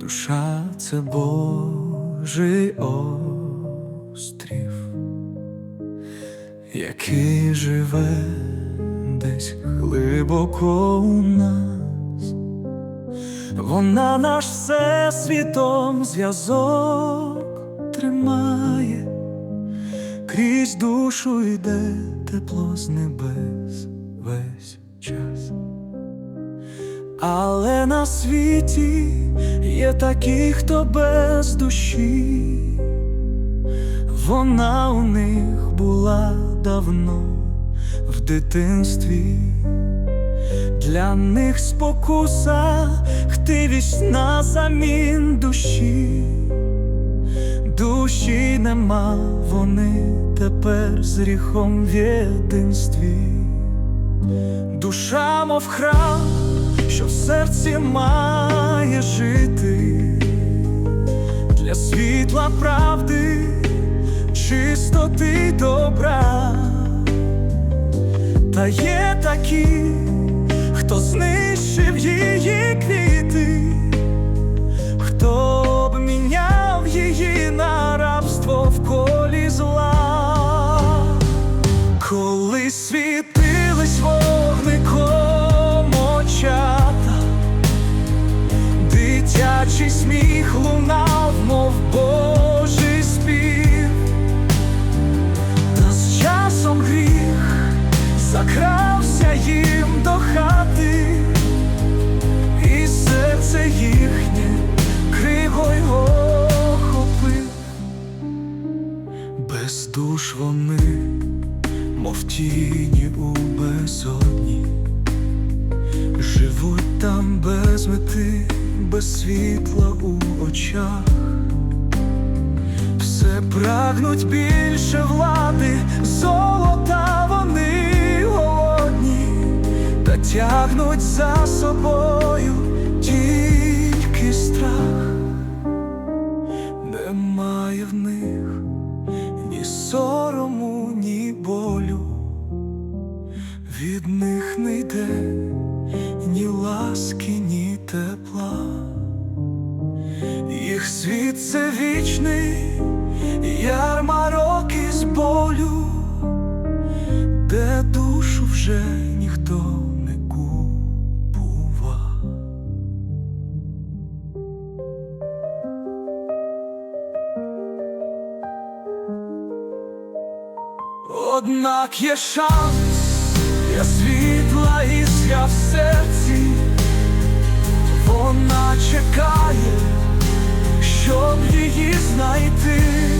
Душа це Божий острів, який живе десь глибоко у нас, вона наш всесвітом зв'язок тримає, крізь душу йде тепло з небес весь час. Але на світі є такі, хто без душі, вона у них була давно в дитинстві, для них спокуса, хтивість на замін душі, душі нема, вони тепер з гріхом в єдинстві. Душа, мов храм, що в серці має жити для світла правди, чистоти добра. Та є такі, закрався їм до хати, і серце їхнє кривой охопив, без душ вони мов тіні у безодні, живуть там без мети, без світла у очах, прагнуть більше влади, тягнуть за собою тільки страх, немає в них ні сорому, ні болю, від них не йде ні ласки, ні тепла, їх світ це вічний ярмарок із болю, де душу вже Однак є шанс, є світла іскра в серці, вона чекає, щоб її знайти.